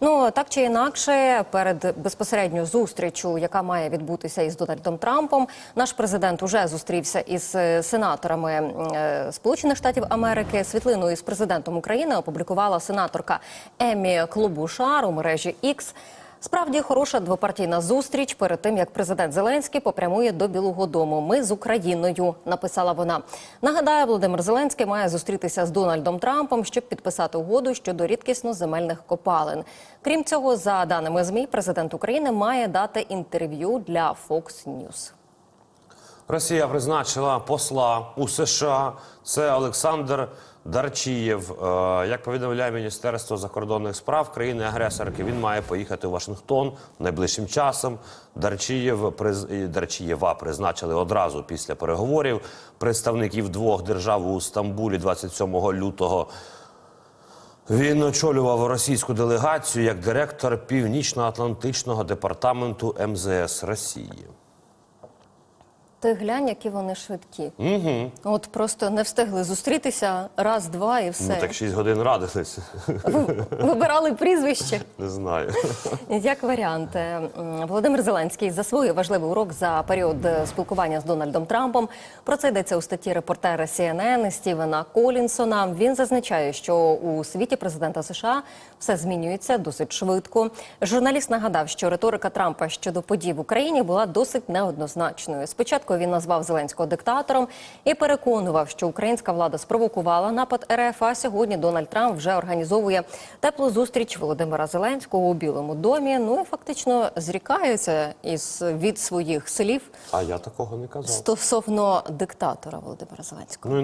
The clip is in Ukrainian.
Ну так чи інакше, перед безпосередньо зустрічю, яка має відбутися із Дональдом Трампом, наш президент уже зустрівся із е, сенаторами е, Сполучених Штатів Америки. Світлину із президентом України опублікувала сенаторка Емі Клубушар у мережі X. Справді хороша двопартійна зустріч перед тим, як президент Зеленський попрямує до Білого Дому. Ми з Україною, написала вона. Нагадаю, Володимир Зеленський має зустрітися з Дональдом Трампом, щоб підписати угоду щодо рідкісно земельних копалин. Крім цього, за даними змі, президент України має дати інтерв'ю для Fox News. Росія призначила посла у США. Це Олександр Дарчієв. Е, Як повідомляє Міністерство закордонних справ країни-агресорки, він має поїхати у Вашингтон найближчим часом. Дарчієв Дарчієва призначили одразу після переговорів представників двох держав у Стамбулі 27 лютого. Він очолював російську делегацію як директор Північно-Атлантичного департаменту МЗС Росії. Ти глянь, які вони швидкі. Угу. От просто не встигли зустрітися раз, два і все. Ну так 6 годин радились. Вибирали прізвище. Не знаю. Як варіант, е, Володимир Зеленський засвоїв важливий урок за період е, спілкування з Дональдом Трампом. Про це йдеться у статті репортера CNN Стівена Колінсона. Він зазначає, що у світі президента США все змінюється досить швидко. Журналіст нагадав, що риторика Трампа щодо подій в Україні була досить неоднозначною. Спочатку він назвав Зеленського диктатором і переконував, що українська влада спровокувала напад РФ. А сьогодні Дональд Трамп вже організовує теплу зустріч Володимира Зеленського у Білому домі. Ну і фактично зрікаються із від своїх слів А я такого не казав. стосовно диктатора Володимира Зеленського. Ну